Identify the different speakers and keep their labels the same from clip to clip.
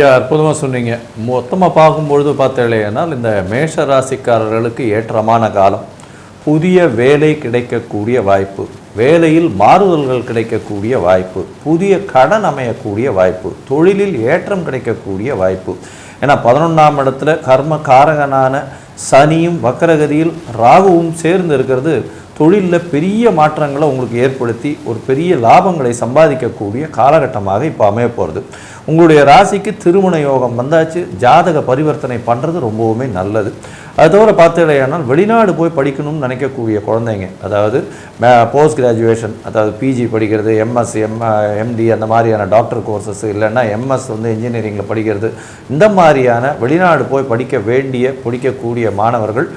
Speaker 1: ஐயா அற்புதமாக சொன்னீங்க. மொத்தமாக பார்க்கும்பொழுது பார்த்தேனால் இந்த மேஷ ராசிக்காரர்களுக்கு ஏற்றமான காலம். புதிய வேலை கிடைக்கக்கூடிய வாய்ப்பு. வேலையில் மாறுதல்கள் கிடைக்கக்கூடிய வாய்ப்பு. புதிய கடன் அமையக்கூடிய வாய்ப்பு. தொழிலில் ஏற்றம் கிடைக்கக்கூடிய வாய்ப்பு. ஏன்னா பதினொன்றாம் இடத்துல கர்ம காரகனான சனியும் வக்கரகதியில் ராகுவும் சேர்ந்து இருக்கிறது. தொழிலில் பெரிய மாற்றங்களை உங்களுக்கு ஏற்படுத்தி ஒரு பெரிய லாபங்களை சம்பாதிக்கக்கூடிய காலகட்டமாக இப்போ அமைய போகிறது உங்களுடைய ராசிக்கு திருமண யோகம் வந்தாச்சு ஜாதக பரிவர்த்தனை பண்ணுறது ரொம்பவுமே நல்லது. அது தவிர பார்த்தீங்கன்னா வெளிநாடு போய் படிக்கணும்னு நினைக்கக்கூடிய குழந்தைங்க அதாவது போஸ்ட் கிராஜுவேஷன் அதாவது பிஜி படிக்கிறது எம்எஸ் எம் எம்டி அந்த மாதிரியான டாக்டர் கோர்சஸ் இல்லைன்னா எம்எஸ் வந்து இன்ஜினியரிங்கில் படிக்கிறது இந்த மாதிரியான வெளிநாடு போய் படிக்க வேண்டிய படிக்கக்கூடிய மாணவர்கள்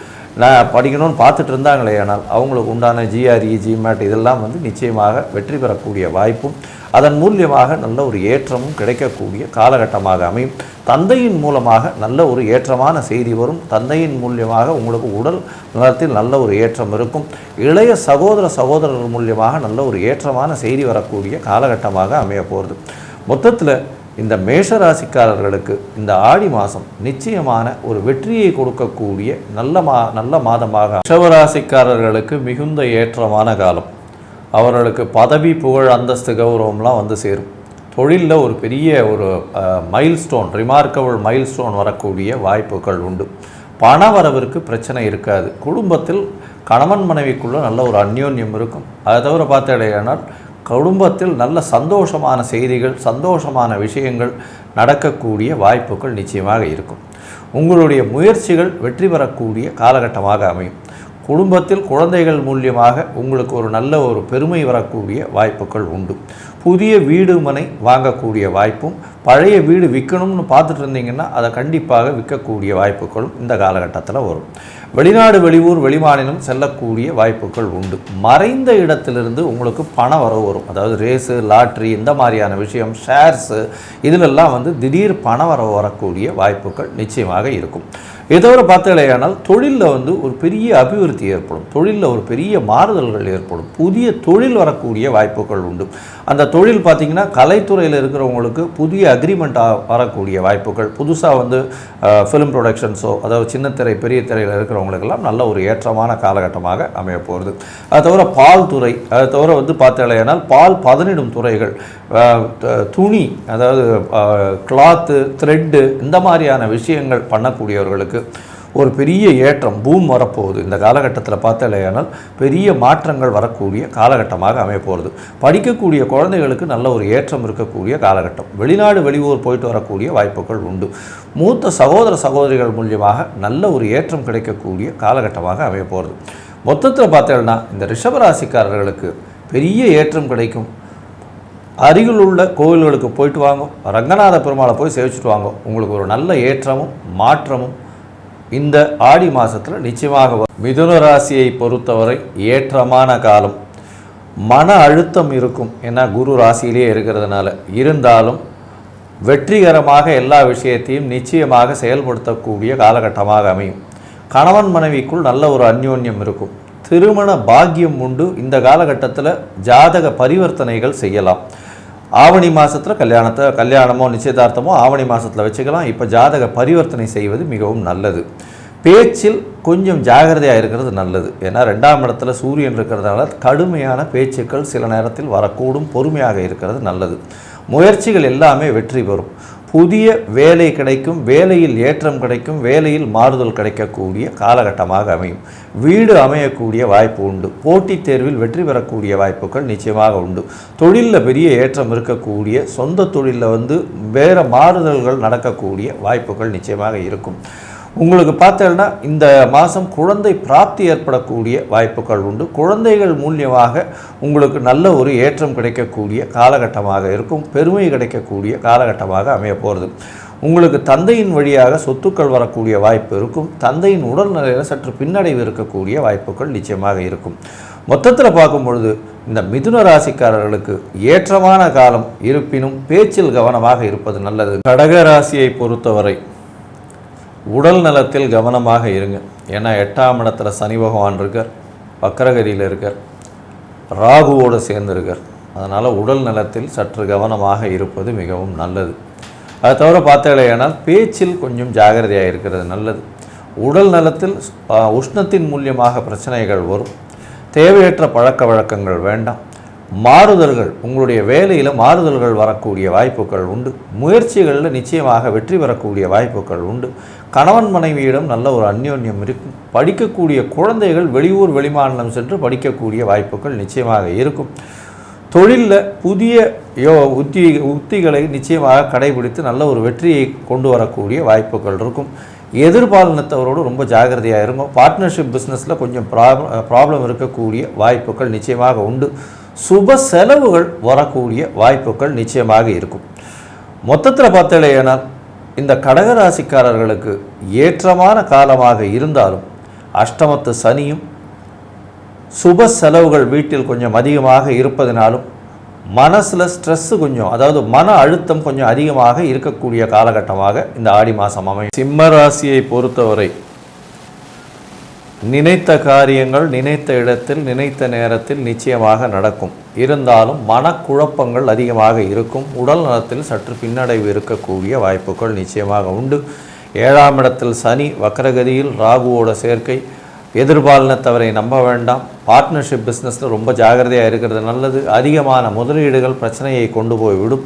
Speaker 1: நான் படிக்கணும்னு பார்த்துட்டு இருந்தாங்களே ஆனால் அவங்களுக்கு உண்டான ஜிஆர்இ ஜிமேட் இதெல்லாம் வந்து நிச்சயமாக வெற்றி பெறக்கூடிய வாய்ப்பும் அதன் மூலியமாக நல்ல ஒரு ஏற்றமும் கிடைக்கக்கூடிய காலகட்டமாக அமையும். தந்தையின் மூலமாக நல்ல ஒரு ஏற்றமான செய்தி வரும். தந்தையின் மூலியமாக உங்களுக்கு உடல் நலத்தில் நல்ல ஒரு ஏற்றம் இருக்கும். இளைய சகோதர சகோதரர்கள் மூலியமாக நல்ல ஒரு ஏற்றமான செய்தி வரக்கூடிய காலகட்டமாக அமைய போகிறது மொத்தத்தில் இந்த மேஷ ராசிக்காரர்களுக்கு இந்த ஆடி மாதம் நிச்சயமான ஒரு வெற்றியை கொடுக்கக்கூடிய நல்ல மா நல்ல மாதமாக ரிஷவராசிக்காரர்களுக்கு மிகுந்த ஏற்றமான காலம். அவர்களுக்கு பதவி புகழ் அந்தஸ்து கௌரவம்லாம் வந்து சேரும். தொழிலில் ஒரு பெரிய ஒரு மைல்ஸ்டோன் ரிமார்க்கபிள் மைல்ஸ்டோன் வரக்கூடிய வாய்ப்புகள் உண்டு. பண வரவிற்கு பிரச்சனை இருக்காது. குடும்பத்தில் கணவன் மனைவிக்குள்ளே நல்ல ஒரு அந்யோன்யம் இருக்கும். அதை தவிர பார்த்தடையானால் குடும்பத்தில் நல்ல சந்தோஷமான செய்திகள் சந்தோஷமான விஷயங்கள் நடக்கக்கூடிய வாய்ப்புகள் நிச்சயமாக இருக்கும். உங்களுடைய முயற்சிகள் வெற்றி பெறக்கூடிய காலகட்டமாக அமையும். குடும்பத்தில் குழந்தைகள் மூலியமாக உங்களுக்கு ஒரு நல்ல ஒரு பெருமை வரக்கூடிய வாய்ப்புகள் உண்டு. புதிய வீடு மனை வாங்கக்கூடிய வாய்ப்பும் பழைய வீடு விற்கணும்னு பார்த்துட்டு இருந்தீங்கன்னா அதை கண்டிப்பாக விற்கக்கூடிய வாய்ப்புகளும் இந்த காலகட்டத்தில் வரும். வெளிநாடு வெளியூர் வெளிமாநிலம் செல்லக்கூடிய வாய்ப்புகள் உண்டு. மறைந்த இடத்திலிருந்து உங்களுக்கு பண வரவு வரும். அதாவது ரேஸு லாட்ரி இந்த மாதிரியான விஷயம் ஷேர்ஸு இதிலெல்லாம் வந்து திடீர் பண வரவு வரக்கூடிய வாய்ப்புகள் நிச்சயமாக இருக்கும். இதோட பார்த்தலையானால் தொழிலில் வந்து ஒரு பெரிய அபிவிருத்தி ஏற்படும். தொழிலில் ஒரு பெரிய மாறுதல்கள் ஏற்படும். புதிய தொழில் வரக்கூடிய வாய்ப்புகள் உண்டு. அந்த தொழில் பார்த்திங்கன்னா கலைத்துறையில் இருக்கிறவங்களுக்கு புதிய அக்ரிமெண்ட் வரக்கூடிய வாய்ப்புகள். புதுசாக வந்து ஃபிலிம் ப்ரொடக்ஷன்ஸோ அதாவது சின்னத்திரை பெரிய திரையில் இருக்கிறவங்களுக்கெல்லாம் நல்ல ஒரு ஏற்றமான காலகட்டமாக அமைய போகிறது அது தவிர பால் துறை அது தவிர வந்து பார்த்தீங்களேனால் பால் பதனிடும் துறைகள் துணி அதாவது கிளாத்து த்ரெட்டு இந்த மாதிரியான விஷயங்கள் பண்ணக்கூடியவர்களுக்கு ஒரு பெரிய ஏற்றம் பூம் வரப்போகுது. இந்த காலகட்டத்தில் பார்த்தாலேயானால் பெரிய மாற்றங்கள் வரக்கூடிய காலகட்டமாக அமையப்போகிறது படிக்கக்கூடிய குழந்தைகளுக்கு நல்ல ஒரு ஏற்றம் இருக்கக்கூடிய காலகட்டம். வெளிநாடு வெளியூர் போயிட்டு வரக்கூடிய வாய்ப்புகள் உண்டு. மூத்த சகோதர சகோதரிகள் மூலியமாக நல்ல ஒரு ஏற்றம் கிடைக்கக்கூடிய காலகட்டமாக அமையப்போகிறது மொத்தத்தில் பார்த்தேன்னா இந்த ரிஷபராசிக்காரர்களுக்கு பெரிய ஏற்றம் கிடைக்கும். அருகில் உள்ள கோவில்களுக்கு போயிட்டு வாங்க. ரங்கநாத பெருமாளை போய் சேவிச்சுட்டு வாங்க. உங்களுக்கு ஒரு நல்ல ஏற்றமும் மாற்றமும் இந்த ஆடி மாதத்தில் நிச்சயமாக வரும் மிதுன ராசியை பொறுத்தவரை ஏற்றமான காலம். மன அழுத்தம் இருக்கும். ஏன்னா குரு ராசியிலே இருக்கிறதுனால. இருந்தாலும் வெற்றிகரமாக எல்லா விஷயத்தையும் நிச்சயமாக செயல்படுத்தக்கூடிய காலகட்டமாக அமையும். கணவன் மனைவிக்குள் நல்ல ஒரு அந்யோன்யம் இருக்கும். திருமண பாக்கியம் உண்டு. இந்த காலகட்டத்தில் ஜாதக பரிவர்த்தனைகள் செய்யலாம். ஆவணி மாதத்தில் கல்யாணத்தை கல்யாணமோ நிச்சயதார்த்தமோ ஆவணி மாதத்தில் வச்சுக்கலாம். இப்போ ஜாதக பரிவர்த்தனை செய்வது மிகவும் நல்லது. பேச்சில் கொஞ்சம் ஜாகிரதையாக இருக்கிறது நல்லது. ஏன்னா ரெண்டாம் இடத்துல சூரியன் இருக்கிறதுனால கடுமையான பேச்சுக்கள் சில நேரத்தில் வரக்கூடும் பொறுமையாக இருக்கிறது நல்லது. முயற்சிகள் எல்லாமே வெற்றி பெறும். புதிய வேலை கிடைக்கும் வேலையில் ஏற்றம் கிடைக்கும் வேலையில் மாறுதல் கிடைக்கக்கூடிய காலகட்டமாக அமையும். வீடு அமையக்கூடிய வாய்ப்பு உண்டு. போட்டித் தேர்வில் வெற்றி பெறக்கூடிய வாய்ப்புகள் நிச்சயமாக உண்டு. தொழிலில் பெரிய ஏற்றம் இருக்கக்கூடிய சொந்த தொழிலில் வந்து வேறு மாறுதல்கள் நடக்கக்கூடிய வாய்ப்புகள் நிச்சயமாக இருக்கும். உங்களுக்கு பார்த்தேன்னா இந்த மாதம் குழந்தை பிராப்தி ஏற்படக்கூடிய வாய்ப்புகள் உண்டு. குழந்தைகள் மூலியமாக உங்களுக்கு நல்ல ஒரு ஏற்றம் கிடைக்கக்கூடிய காலகட்டமாக இருக்கும். பெருமை கிடைக்கக்கூடிய காலகட்டமாக அமைய போகிறது உங்களுக்கு தந்தையின் வழியாக சொத்துக்கள் வரக்கூடிய வாய்ப்பு இருக்கும். தந்தையின் உடல்நிலையில் சற்று பின்னடைவு இருக்கக்கூடிய வாய்ப்புகள் நிச்சயமாக இருக்கும். மொத்தத்தில் பார்க்கும் பொழுது இந்த மிதுன ராசிக்காரர்களுக்கு ஏற்றமான காலம் இருப்பினும் பேச்சில் கவனமாக இருப்பது நல்லது. கடக ராசியை பொறுத்தவரை உடல் நலத்தில் கவனமாக இருங்க. ஏன்னா எட்டாம் இடத்துல சனி பகவான் இருக்கார் வக்கரகரியில் இருக்கார் ராகுவோடு சேர்ந்துருக்கார் அதனால் உடல் நலத்தில் சற்று கவனமாக இருப்பது மிகவும் நல்லது. அதை தவிர பார்த்தாலேயானால் பேச்சில் கொஞ்சம் ஜாகிரதையாக இருக்கிறது நல்லது. உடல் நலத்தில் உஷ்ணத்தின் மூலியமாக பிரச்சனைகள் வரும். தேவையற்ற பழக்க வழக்கங்கள் வேண்டாம். மாறுதல்கள் உங்களுடைய வேலையில் மாறுதல்கள் வரக்கூடிய வாய்ப்புகள் உண்டு. முயற்சிகளில் நிச்சயமாக வெற்றி பெறக்கூடிய வாய்ப்புகள் உண்டு. கணவன் மனைவியிடம் நல்ல ஒரு அந்யோன்யம் இருக்கும். படிக்கக்கூடிய குழந்தைகள் வெளியூர் வெளிமாநிலம் சென்று படிக்கக்கூடிய வாய்ப்புகள் நிச்சயமாக இருக்கும். தொழிலில் புதிய யோ உத்தி உத்திகளை நிச்சயமாக கடைபிடித்து நல்ல ஒரு வெற்றியை கொண்டு வரக்கூடிய வாய்ப்புகள் இருக்கும். எதிர்பாலினத்தவரோடு ரொம்ப ஜாகிரதையாக இருக்கும் பார்ட்னர்ஷிப் பிஸ்னஸில் கொஞ்சம் ப்ராப்ளம் ப்ராப்ளம் இருக்கக்கூடிய வாய்ப்புகள் நிச்சயமாக உண்டு. சுப செலவுகள் வரக்கூடிய வாய்ப்புகள் நிச்சயமாக இருக்கும். மொத்தத்தில் பார்த்தலையானால் இந்த கடகராசிக்காரர்களுக்கு ஏற்றமான காலமாக இருந்தாலும் அஷ்டமத்து சனியும் சுப செலவுகள் வீட்டில் கொஞ்சம் அதிகமாக இருப்பதினாலும் மனசில் ஸ்ட்ரெஸ்ஸு கொஞ்சம் அதாவது மன அழுத்தம் கொஞ்சம் அதிகமாக இருக்கக்கூடிய காலகட்டமாக இந்த ஆடி மாதம் அமையும். சிம்ம ராசியை பொறுத்தவரை நினைத்த காரியங்கள் நினைத்த இடத்தில் நினைத்த நேரத்தில் நிச்சயமாக நடக்கும். இருந்தாலும் மனக்குழப்பங்கள் அதிகமாக இருக்கும். உடல் நலத்தில் சற்று பின்னடைவு இருக்கக்கூடிய வாய்ப்புகள் நிச்சயமாக உண்டு. ஏழாம் இடத்தில் சனி வக்கரகதியில் ராகுவோட சேர்க்கை. எதிர்பாலினத்தவரை நம்ப வேண்டாம். பார்ட்னர்ஷிப் பிஸ்னஸில் ரொம்ப ஜாகிரதையாக இருக்கிறது நல்லது. அதிகமான முதலீடுகள் பிரச்சனையை கொண்டு போய் விடும்.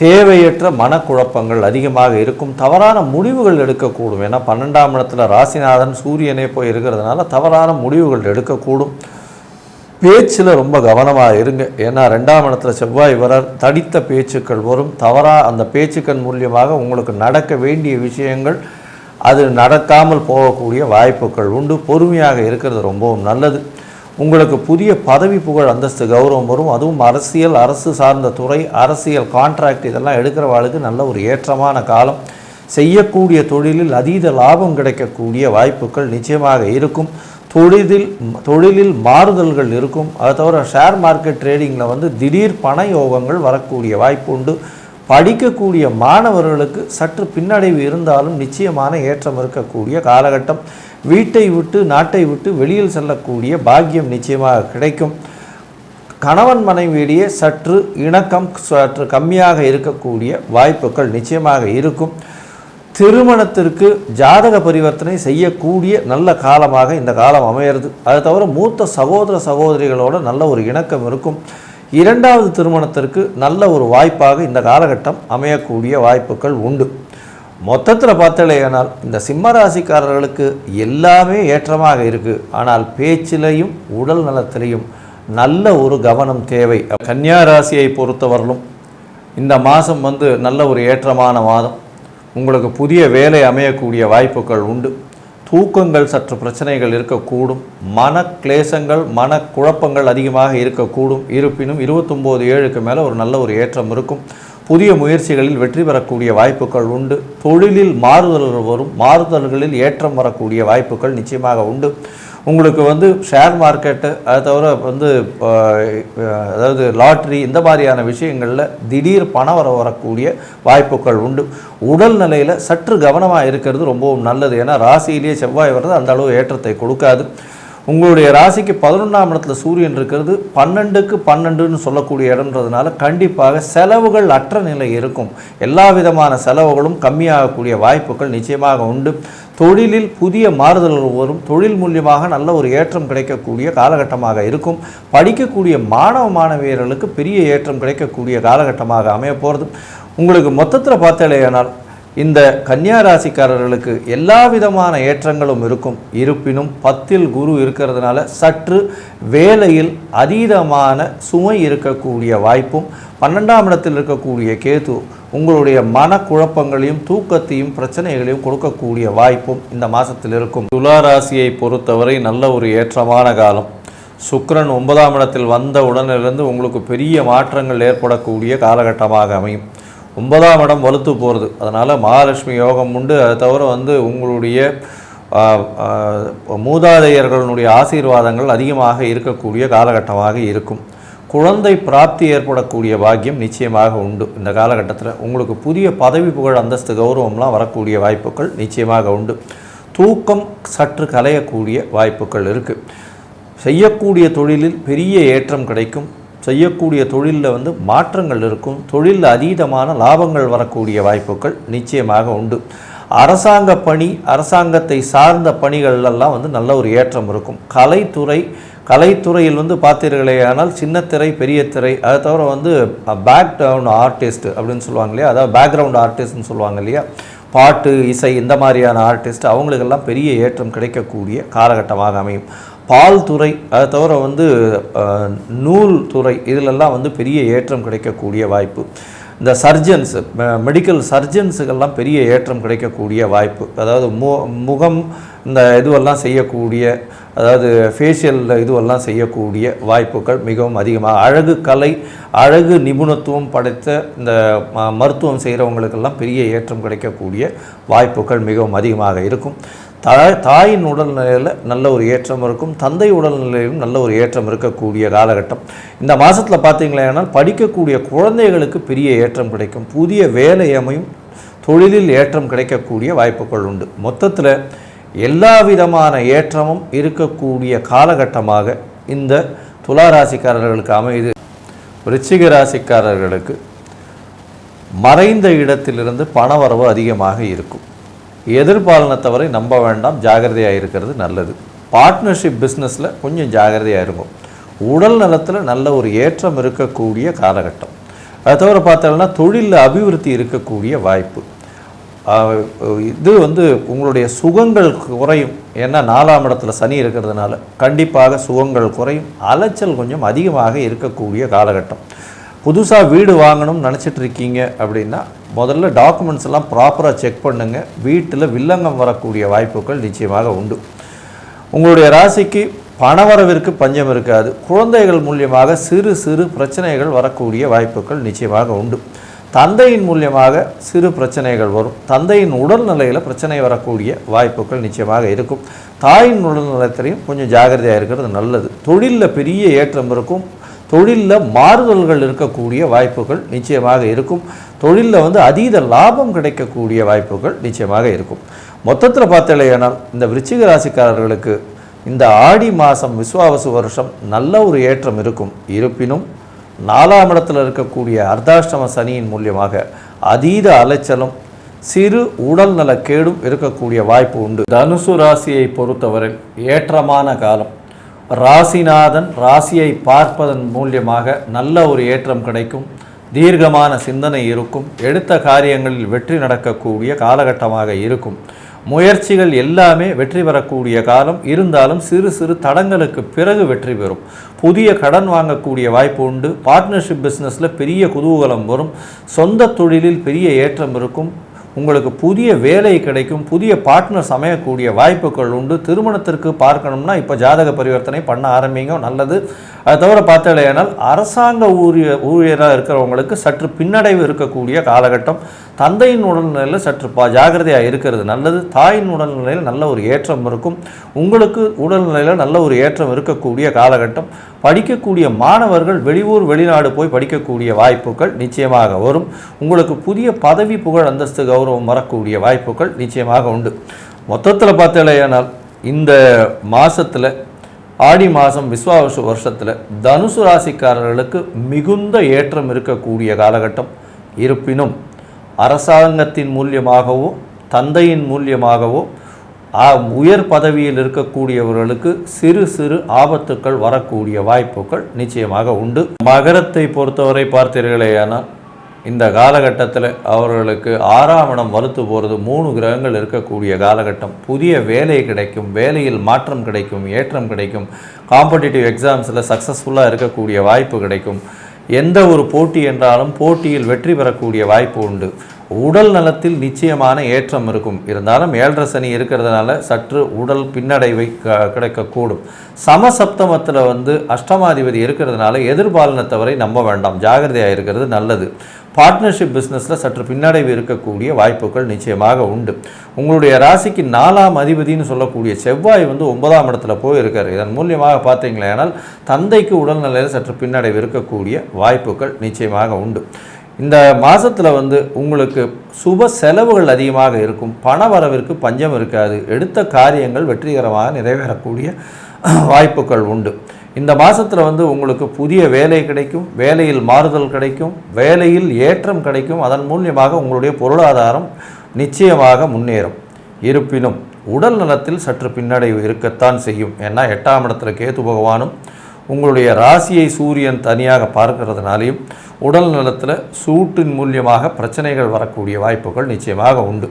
Speaker 1: தேவையற்ற மனக்குழப்பங்கள் அதிகமாக இருக்கும். தவறான முடிவுகள் எடுக்கக்கூடும். ஏன்னா பன்னெண்டாம் இடத்துல ராசிநாதன் சூரியனே போய் இருக்கிறதுனால தவறான முடிவுகள் எடுக்கக்கூடும். பேச்சில் ரொம்ப கவனமாக இருங்க. ஏன்னா ரெண்டாம் இடத்துல செவ்வாய் வரார் தடித்த பேச்சுக்கள் வரும். தவறாக அந்த பேச்சுக்கள் மூலியமாக உங்களுக்கு நடக்க வேண்டிய விஷயங்கள் அது நடக்காமல் போகக்கூடிய வாய்ப்புகள் உண்டு. பொறுமையாக இருக்கிறது ரொம்பவும் நல்லது. உங்களுக்கு புதிய பதவி புகழ் அந்தஸ்து கௌரவம் வரும். அதுவும் அரசியல் அரசு சார்ந்த துறை அரசியல் கான்ட்ராக்ட் இதெல்லாம் எடுக்கிறவாளுக்கு நல்ல ஒரு ஏற்றமான காலம். செய்யக்கூடிய தொழிலில் அதீத லாபம் கிடைக்கக்கூடிய வாய்ப்புகள் நிச்சயமாக இருக்கும். தொழிலில் தொழிலில் மாறுதல்கள் இருக்கும். அதை தவிர ஷேர் மார்க்கெட் ட்ரேடிங்கில் வந்து திடீர் பண யோகங்கள் வரக்கூடிய வாய்ப்பு உண்டு படிக்கக்கூடிய மாணவர்களுக்கு சற்று பின்னடைவு இருந்தாலும் நிச்சயமான ஏற்றம் இருக்கக்கூடிய காலகட்டம். வீட்டை விட்டு நாட்டை விட்டு வெளியில் செல்லக்கூடிய பாக்கியம் நிச்சயமாக கிடைக்கும். கணவன் மனைவியிடையே சற்று இணக்கம் சற்று கம்மியாக இருக்கக்கூடிய வாய்ப்புகள் நிச்சயமாக இருக்கும். திருமணத்திற்கு ஜாதக பரிவர்த்தனை செய்யக்கூடிய நல்ல காலமாக இந்த காலம் அமையிறது. அது தவிர மூத்த சகோதர சகோதரிகளோட நல்ல ஒரு இணக்கம் இருக்கும். இரண்டாவது திருமணத்திற்கு நல்ல ஒரு வாய்ப்பாக இந்த காலகட்டம் அமையக்கூடிய வாய்ப்புகள் உண்டு. மொத்தத்தில் பார்த்தலையானால் இந்த சிம்ம ராசிக்காரர்களுக்கு எல்லாமே ஏற்றமாக இருக்குது ஆனால் பேச்சிலையும் உடல் நலத்திலையும் நல்ல ஒரு கவனம் தேவை. கன்னியா ராசியை பொறுத்தவரையிலும் இந்த மாதம் வந்து நல்ல ஒரு ஏற்றமான மாதம். உங்களுக்கு புதிய வேலை அமையக்கூடிய வாய்ப்புகள் உண்டு. தூக்கங்கள் சற்று பிரச்சனைகள் இருக்கக்கூடும். மன கிளேசங்கள் மன குழப்பங்கள் அதிகமாக இருக்கக்கூடும். இருப்பினும் இருபத்தொம்போது ஏழுக்கு மேலே ஒரு நல்ல ஒரு ஏற்றம் இருக்கும். புதிய முயற்சிகளில் வெற்றி பெறக்கூடிய வாய்ப்புகள் உண்டு. தொழிலில் மாறுதல்கள் வரும் மாறுதல்களில் ஏற்றம் வரக்கூடிய வாய்ப்புகள் நிச்சயமாக உண்டு. உங்களுக்கு வந்து ஷேர் மார்க்கெட்டு அதை தவிர வந்து அதாவது லாட்ரி இந்த மாதிரியான விஷயங்களில் திடீர் பணம் வர வரக்கூடிய வாய்ப்புகள் உண்டு. உடல் நிலையில் சற்று கவனமாக இருக்கிறது ரொம்பவும் நல்லது. ஏன்னா ராசியிலேயே செவ்வாய் வர்றது அந்த அளவு ஏற்றத்தை கொடுக்காது. உங்களுடைய ராசிக்கு பதினொன்றாம் இடத்துல சூரியன் இருக்கிறது பன்னெண்டுக்கு பன்னெண்டுன்னு சொல்லக்கூடிய இடம்ன்றதுனால கண்டிப்பாக செலவுகள் அற்ற நிலை இருக்கும். எல்லா விதமான செலவுகளும் கம்மியாகக்கூடிய வாய்ப்புகள் நிச்சயமாக உண்டு. தொழிலில் புதிய மாறுதல்கள் வரும். தொழில் மூலியமாக நல்ல ஒரு ஏற்றம் கிடைக்கக்கூடிய காலகட்டமாக இருக்கும். படிக்கக்கூடிய மாணவ மாணவியர்களுக்கு பெரிய ஏற்றம் கிடைக்கக்கூடிய காலகட்டமாக அமைய போகிறது உங்களுக்கு மொத்தத்தில் பார்த்தாலேயானால் இந்த கன்னியா ராசிக்காரர்களுக்கு எல்லா விதமான ஏற்றங்களும் இருக்கும். இருப்பினும் பத்தில் குரு இருக்கிறதுனால சற்று வேலையில் அதீதமான சுமை இருக்கக்கூடிய வாய்ப்பும் பன்னெண்டாம் இடத்தில் இருக்கக்கூடிய கேது உங்களுடைய மனக்குழப்பங்களையும் தூக்கத்தையும் பிரச்சனைகளையும் கொடுக்கக்கூடிய வாய்ப்பும் இந்த மாதத்தில் இருக்கும். துலா ராசியை பொறுத்தவரை நல்ல ஒரு ஏற்றமான காலம். சுக்கரன் ஒன்பதாம் இடத்தில் வந்த உடனிலிருந்து உங்களுக்கு பெரிய மாற்றங்கள் ஏற்படக்கூடிய காலகட்டமாக அமையும். ஒன்பதாம் இடம் வலுத்து போகிறது அதனால் மகாலட்சுமி யோகம் உண்டு. அதை தவிர வந்து உங்களுடைய மூதாதையர்களுடைய ஆசீர்வாதங்கள் அதிகமாக இருக்கக்கூடிய காலகட்டமாக இருக்கும். குழந்தை பிராப்தி ஏற்படக்கூடிய பாக்கியம் நிச்சயமாக உண்டு. இந்த காலகட்டத்தில் உங்களுக்கு புதிய பதவி புகழ் அந்தஸ்து கௌரவம்லாம் வரக்கூடிய வாய்ப்புகள் நிச்சயமாக உண்டு. தூக்கம் சற்று கலையக்கூடிய வாய்ப்புகள் இருக்குது செய்யக்கூடிய தொழிலில் பெரிய ஏற்றம் கிடைக்கும். செய்யக்கூடிய தொழிலில் வந்து மாற்றங்கள் இருக்கும். தொழிலில் அதீதமான லாபங்கள் வரக்கூடிய வாய்ப்புகள் நிச்சயமாக உண்டு. அரசாங்க பணி அரசாங்கத்தை சார்ந்த பணிகளெல்லாம் வந்து நல்ல ஒரு ஏற்றம் இருக்கும். கலைத்துறை கலைத்துறையில் வந்து பார்த்தீர்களே ஆனால் சின்னத்திரை பெரிய திரை அதை தவிர வந்து பேக் டவுன் ஆர்டிஸ்ட் அப்படின்னு சொல்லுவாங்க இல்லையா? அதாவது பேக்ரவுண்ட் ஆர்டிஸ்ட்னு சொல்லுவாங்க இல்லையா? பாட்டு இசை இந்த மாதிரியான ஆர்டிஸ்ட் அவங்களுக்கெல்லாம் பெரிய ஏற்றம் கிடைக்கக்கூடிய காலகட்டமாக அமையும். பால் துறை அதை தவிர வந்து நூல் துறை இதிலெல்லாம் வந்து பெரிய ஏற்றம் கிடைக்கக்கூடிய வாய்ப்பு. இந்த சர்ஜன்ஸ் மெடிக்கல் சர்ஜன்ஸுக்கெல்லாம் பெரிய ஏற்றம் கிடைக்கக்கூடிய வாய்ப்பு. அதாவது மு முகம் இந்த இதுவெல்லாம் செய்யக்கூடிய அதாவது ஃபேஷியல் இதுவெல்லாம் செய்யக்கூடிய வாய்ப்புகள் மிகவும் அதிகமாக. அழகு கலை அழகு நிபுணத்துவம் படைத்த இந்த ம- மருத்துவம் செய்கிறவங்களுக்கெல்லாம் பெரிய ஏற்றம் கிடைக்கக்கூடிய வாய்ப்புகள் மிகவும் அதிகமாக இருக்கும். தாய் தாயின் உடல்நிலையில் நல்ல ஒரு ஏற்றம் இருக்கும் தந்தை உடல்நிலையிலும் நல்ல ஒரு ஏற்றம் இருக்கக்கூடிய காலகட்டம். இந்த மாதத்தில் பார்த்தீங்களேனால் படிக்கக்கூடிய குழந்தைகளுக்கு பெரிய ஏற்றம் கிடைக்கும். புதிய வேலை அமையும் தொழிலில் ஏற்றம் கிடைக்கக்கூடிய வாய்ப்புகள் உண்டு. மொத்தத்தில் எல்லா விதமான ஏற்றமும் இருக்கக்கூடிய காலகட்டமாக இந்த துலா ராசிக்காரர்களுக்கு அமைது ரிச்சிக ராசிக்காரர்களுக்கு மறைந்த இடத்திலிருந்து பணவரவு அதிகமாக இருக்கும். எதிர்பாலனத்தவரை நம்ப வேண்டாம் ஜாகிரதையாக இருக்கிறது நல்லது. பார்ட்னர்ஷிப் பிஸ்னஸில் கொஞ்சம் ஜாகிரதையாக இருக்கும் உடல் நலத்தில் நல்ல ஒரு ஏற்றம் இருக்கக்கூடிய காலகட்டம். அது தவிர பார்த்தோம்னா தொழிலில் அபிவிருத்தி இருக்கக்கூடிய வாய்ப்பு. இது வந்து உங்களுடைய சுகங்கள் குறையும். ஏன்னா நாலாம் இடத்துல சனி இருக்கிறதுனால கண்டிப்பாக சுகங்கள் குறையும். அலைச்சல் கொஞ்சம் அதிகமாக இருக்கக்கூடிய காலகட்டம். புதுசாக வீடு வாங்கணும்னு நினச்சிட்டு இருக்கீங்க அப்படின்னா முதல்ல டாக்குமெண்ட்ஸ் எல்லாம் ப்ராப்பராக செக் பண்ணுங்கள் வீட்டில் வில்லங்கம் வரக்கூடிய வாய்ப்புகள் நிச்சயமாக உண்டு. உங்களுடைய ராசிக்கு பணவரவிற்கு பஞ்சம் இருக்காது. குழந்தைகள் மூலியமாக சிறு சிறு பிரச்சனைகள் வரக்கூடிய வாய்ப்புகள் நிச்சயமாக உண்டு. தந்தையின் மூலியமாக சிறு பிரச்சனைகள் வரும். தந்தையின் உடல்நிலையில் பிரச்சனை வரக்கூடிய வாய்ப்புகள் நிச்சயமாக இருக்கும். தாயின் உடல்நலத்திலையும் கொஞ்சம் ஜாகிரதையாக இருக்கிறது நல்லது. தொழிலில் பெரிய ஏற்றம் இருக்கும். தொழிலில் மாறுதல்கள் இருக்கக்கூடிய வாய்ப்புகள் நிச்சயமாக இருக்கும். தொழிலில் வந்து அதீத லாபம் கிடைக்கக்கூடிய வாய்ப்புகள் நிச்சயமாக இருக்கும். மொத்தத்தில் பார்த்தலையானால் இந்த விருச்சிக ராசிக்காரர்களுக்கு இந்த ஆடி மாதம் விஸ்வாவசு வருஷம் நல்ல ஒரு ஏற்றம் இருக்கும். இருப்பினும் நாலாம் இடத்தில் இருக்கக்கூடிய அர்த்தாஷ்டம சனியின் மூலியமாக அதீத அலைச்சலும் சிறு உடல் நலக்கேடும் இருக்கக்கூடிய வாய்ப்பு உண்டு. தனுசு ராசியை பொறுத்தவரை ஏற்றமான காலம். ராசிநாதன் ராசியை பார்ப்பதன் மூலியமாக நல்ல ஒரு ஏற்றம் கிடைக்கும் தீர்க்கமான சிந்தனை இருக்கும் எடுத்த காரியங்களில் வெற்றி நடக்கக்கூடிய காலகட்டமாக இருக்கும். முயற்சிகள் எல்லாமே வெற்றி பெறக்கூடிய காலம். இருந்தாலும் சிறு சிறு தடங்களுக்கு பிறகு வெற்றி பெறும். புதிய கடன் வாங்கக்கூடிய வாய்ப்பு உண்டு. பார்ட்னர்ஷிப் பிஸ்னஸில் பெரிய குதூகலம் வரும். சொந்த தொழிலில் பெரிய ஏற்றம் இருக்கும். உங்களுக்கு புதிய வேலை கிடைக்கும் புதிய பார்ட்னர்ஸ் அமையக்கூடிய வாய்ப்புகள் உண்டு. திருமணத்திற்கு பார்க்கணும்னா இப்போ ஜாதக பரிவர்த்தனை பண்ண ஆரம்பிங்க நல்லது. அது தவிர பார்த்தாலேயானால் அரசாங்க ஊழிய ஊழியராக இருக்கிறவங்களுக்கு சற்று பின்னடைவு இருக்கக்கூடிய காலகட்டம். தந்தையின் உடல்நிலையில் சற்று பா ஜாகிரதையாக இருக்கிறது நல்லது. தாயின் உடல்நிலையில் நல்ல ஒரு ஏற்றம் இருக்கும். உங்களுக்கு உடல்நிலையில் நல்ல ஒரு ஏற்றம் இருக்கக்கூடிய காலகட்டம். படிக்கக்கூடிய மாணவர்கள் வெளியூர் வெளிநாடு போய் படிக்கக்கூடிய வாய்ப்புகள் நிச்சயமாக வரும். உங்களுக்கு புதிய பதவி புகழ் அந்தஸ்து கௌரவம் வரக்கூடிய வாய்ப்புகள் நிச்சயமாக உண்டு. மொத்தத்தில் பார்த்தலையானால் இந்த மாதத்தில் ஆடி மாதம் விஸ்வாவசு வருஷத்தில் தனுசு ராசிக்காரர்களுக்கு மிகுந்த ஏற்றம் இருக்கக்கூடிய காலகட்டம் இருப்பினும் அரசாங்கத்தின் மூலியமாகவோ தந்தையின் மூலியமாகவோ உயர் பதவியில் இருக்கக்கூடியவர்களுக்கு சிறு சிறு ஆபத்துக்கள் வரக்கூடிய வாய்ப்புகள் நிச்சயமாக உண்டு. மகரத்தை பொறுத்தவரை பார்த்தீர்களேயானால் இந்த காலகட்டத்தில் அவர்களுக்கு ஆறாம் இடம் வலுத்து போகிறது. மூணு கிரகங்கள் இருக்கக்கூடிய காலகட்டம். புதிய வேலை கிடைக்கும் வேலையில் மாற்றம் கிடைக்கும் ஏற்றம் கிடைக்கும் காம்படிட்டிவ் எக்ஸாம்ஸில் சக்ஸஸ்ஃபுல்லாக இருக்கக்கூடிய வாய்ப்பு கிடைக்கும். எந்த ஒரு போட்டி என்றாலும் போட்டியில் வெற்றி பெறக்கூடிய வாய்ப்பு உண்டு. உடல் நலத்தில் நிச்சயமான ஏற்றம் இருக்கும். இருந்தாலும் ஏழரை சனி இருக்கிறதுனால சற்று உடல் பின்னடைவை க- கிடைக்கக்கூடும். சமசப்தமத்தில் வந்து அஷ்டமாதிபதி இருக்கிறதுனால எதிர்பாலனத்தவரை நம்ப வேண்டாம். ஜாகிரதையாக இருக்கிறது நல்லது. பார்ட்னர்ஷிப் பிஸ்னஸில் சற்று பின்னடைவு இருக்கக்கூடிய வாய்ப்புகள் நிச்சயமாக உண்டு. உங்களுடைய ராசிக்கு நாலாம் அதிபதின்னு சொல்லக்கூடிய செவ்வாய் வந்து ஒன்பதாம் இடத்துல போயிருக்கார். இதன் மூலியமாக பார்த்தீங்களேனால் தந்தைக்கு உடல்நிலையில் சற்று பின்னடைவு இருக்கக்கூடிய வாய்ப்புகள் நிச்சயமாக உண்டு. இந்த மாதத்தில் வந்து உங்களுக்கு சுப செலவுகள் அதிகமாக இருக்கும். பண வரவிற்கு பஞ்சம் இருக்காது. எடுத்த காரியங்கள் வெற்றிகரமாக நிறைவேறக்கூடிய வாய்ப்புகள் உண்டு. இந்த மாதத்தில் வந்து உங்களுக்கு புதிய வேலை கிடைக்கும் வேலையில் மாறுதல் கிடைக்கும் வேலையில் ஏற்றம் கிடைக்கும். அதன் மூலியமாக உங்களுடைய பொருளாதாரம் நிச்சயமாக முன்னேறும். இருப்பினும் உடல் நலத்தில் சற்று பின்னடைவு இருக்கத்தான் செய்யும். ஏன்னா எட்டாம் இடத்துல கேத்து பகவானும் உங்களுடைய ராசியை சூரியன் தனியாக பார்க்கறதுனாலையும் உடல் நலத்தில் சூட்டின் மூலியமாக பிரச்சனைகள் வரக்கூடிய வாய்ப்புகள் நிச்சயமாக உண்டு.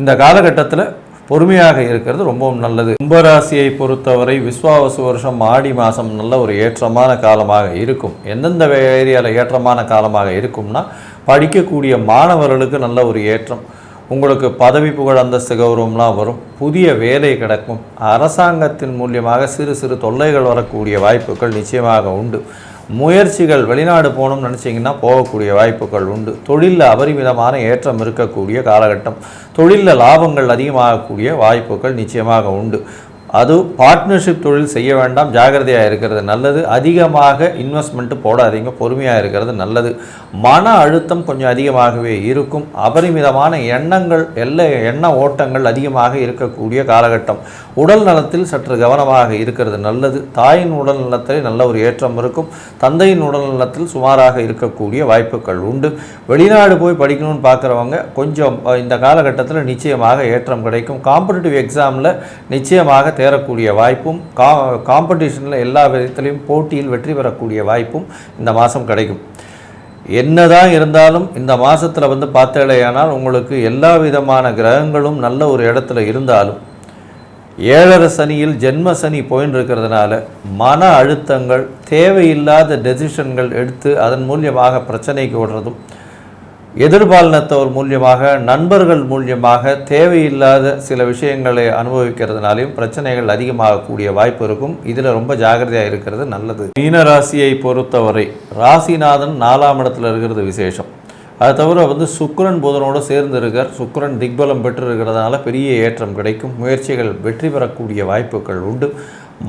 Speaker 1: இந்த காலகட்டத்தில் பொறுமையாக இருக்கிறது ரொம்பவும் நல்லது. கும்பராசியை பொறுத்தவரை விஸ்வாவசு வருஷம் ஆடி மாதம் நல்ல ஒரு ஏற்றமான காலமாக இருக்கும். எந்தெந்த ஏரியாவில் ஏற்றமான காலமாக இருக்கும்னா படிக்கக்கூடிய மாணவர்களுக்கு நல்ல ஒரு ஏற்றம். உங்களுக்கு பதவி புகழ் அந்தஸ்து கௌரவம்லாம் வரும். புதிய வேலை கிடைக்கும். அரசாங்கத்தின் மூலியமாக சிறு சிறு தொல்லைகள் வரக்கூடிய வாய்ப்புகள் நிச்சயமாக உண்டு. முயற்சிகள் வெளிநாடு போகணும்னு நினச்சிங்கன்னா போகக்கூடிய வாய்ப்புகள் உண்டு. தொழிலில் அபரிமிதமான ஏற்றம் இருக்கக்கூடிய காலகட்டம். தொழிலில் லாபங்கள் அதிகமாகக்கூடிய வாய்ப்புகள் நிச்சயமாக உண்டு. அது பார்ட்னர்ஷிப் தொழில் செய்ய வேண்டாம் ஜாகிரதையாக இருக்கிறது நல்லது. அதிகமாக இன்வெஸ்ட்மெண்ட்டு போடாதீங்க பொறுமையாக இருக்கிறது நல்லது. மன அழுத்தம் கொஞ்சம் அதிகமாகவே இருக்கும். அபரிமிதமான எண்ணங்கள் எல்லா எண்ண ஓட்டங்கள் அதிகமாக இருக்கக்கூடிய காலகட்டம். உடல் நலத்தில் சற்று கவனமாக இருக்கிறது நல்லது. தாயின் உடல் நலத்தில் நல்ல ஒரு ஏற்றம் இருக்கும். தந்தையின் உடல் நலத்தில் சுமாராக இருக்கக்கூடிய வாய்ப்புகள் உண்டு. வெளிநாடு போய் படிக்கணும்னு பார்க்குறவங்க கொஞ்சம் இந்த காலகட்டத்தில் நிச்சயமாக ஏற்றம் கிடைக்கும். காம்படிட்டிவ் எக்ஸாமில் நிச்சயமாக தேரக்கூடிய வாய்ப்பும் கா காம்படிஷனில் எல்லா விதத்திலையும் போட்டியில் வெற்றி பெறக்கூடிய வாய்ப்பும் இந்த மாதம் கிடைக்கும். என்னதான் இருந்தாலும் இந்த மாதத்தில் வந்து பார்த்தேலையானால் உங்களுக்கு எல்லா விதமான கிரகங்களும் நல்ல ஒரு இடத்துல இருந்தாலும் ஏழரை சனியில் ஜென்ம சனி போயின்னு இருக்கிறதுனால மன அழுத்தங்கள் தேவையில்லாத டெசிஷன்கள் எடுத்து அதன் மூலியமாக பிரச்சனைக்கு விடுறதும் எதிர்பாலினத்தவர் மூலியமாக நண்பர்கள் மூலியமாக தேவையில்லாத சில விஷயங்களை அனுபவிக்கிறதுனாலையும் பிரச்சனைகள் அதிகமாகக்கூடிய வாய்ப்பு இருக்கும். இதில் ரொம்ப ஜாகிரதையாக இருக்கிறது நல்லது. மீன ராசியை பொறுத்தவரை ராசிநாதன் நாலாம் இடத்துல இருக்கிறது விசேஷம். அது தவிர வந்து சுக்கரன் புதனோடு சேர்ந்து இருக்கார் சுக்கரன் திக்பலம் பெற்று இருக்கிறதுனால பெரிய ஏற்றம் கிடைக்கும். முயற்சிகள் வெற்றி பெறக்கூடிய வாய்ப்புகள் உண்டு.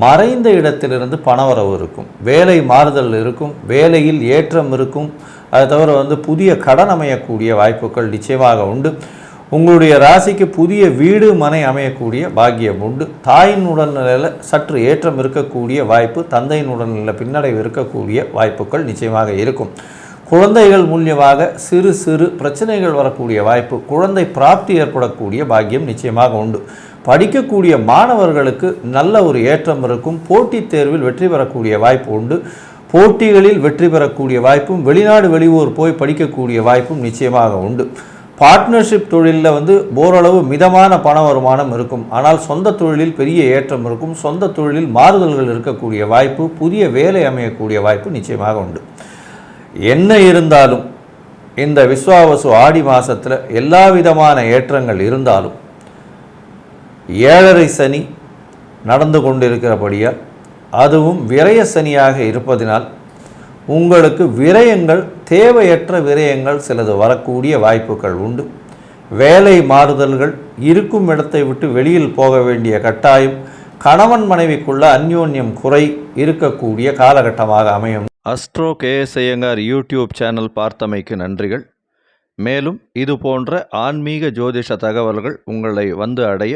Speaker 1: மறைந்த இடத்திலிருந்து பணவரவு இருக்கும். வேலை மாறுதல் இருக்கும். வேலையில் ஏற்றம் இருக்கும். அது தவிர வந்து புதிய கடன் அமையக்கூடிய வாய்ப்புகள் நிச்சயமாக உண்டு. உங்களுடைய ராசிக்கு புதிய வீடு மனை அமையக்கூடிய பாக்கியம் உண்டு. தாயின் உடல்நிலையில் சற்று ஏற்றம் இருக்கக்கூடிய வாய்ப்பு தந்தையின் உடல்நிலையில் பின்னடைவு இருக்கக்கூடிய வாய்ப்புகள் நிச்சயமாக இருக்கும். குழந்தைகள் மூலியமாக சிறு சிறு பிரச்சனைகள் வரக்கூடிய வாய்ப்பு குழந்தை பிராப்தி ஏற்படக்கூடிய பாக்கியம் நிச்சயமாக உண்டு. படிக்கக்கூடிய மாணவர்களுக்கு நல்ல ஒரு ஏற்றம் இருக்கும். போட்டித் தேர்வில் வெற்றி பெறக்கூடிய வாய்ப்பு உண்டு. போட்டிகளில் வெற்றி பெறக்கூடிய வாய்ப்பும் வெளிநாடு வெளியூர் போய் படிக்கக்கூடிய வாய்ப்பும் நிச்சயமாக உண்டு. பார்ட்னர்ஷிப் தொழிலில் வந்து ஓரளவு மிதமான பண வருமானம் இருக்கும். ஆனால் சொந்த தொழிலில் பெரிய ஏற்றம் இருக்கும். சொந்த தொழிலில் மாறுதல்கள் இருக்கக்கூடிய வாய்ப்பு புதிய வேலை அமையக்கூடிய வாய்ப்பு நிச்சயமாக உண்டு. என்ன இருந்தாலும் இந்த விஸ்வாவசு ஆடி மாதத்தில் எல்லா விதமான ஏற்றங்கள் இருந்தாலும் ஏழரை சனி நடந்து கொண்டிருக்கிறபடியால் அதுவும் விரய சனியாக இருப்பதினால் உங்களுக்கு விரயங்கள் தேவையற்ற விரயங்கள் சிலது வரக்கூடிய வாய்ப்புகள் உண்டு. வேலை மாறுதல்கள் இருக்கும் இடத்தை விட்டு வெளியில் போக வேண்டிய கட்டாயம் கணவன் மனைவிக்குள்ள அந்யோன்யம் குறை இருக்கக்கூடிய காலகட்டமாக அமையும். Astro KS Iyengar YouTube channel பார்த்தமைக்கு நன்றிகள். மேலும் இது போன்ற ஆன்மீக ஜோதிஷ தகவல்கள் உங்களை வந்து அடைய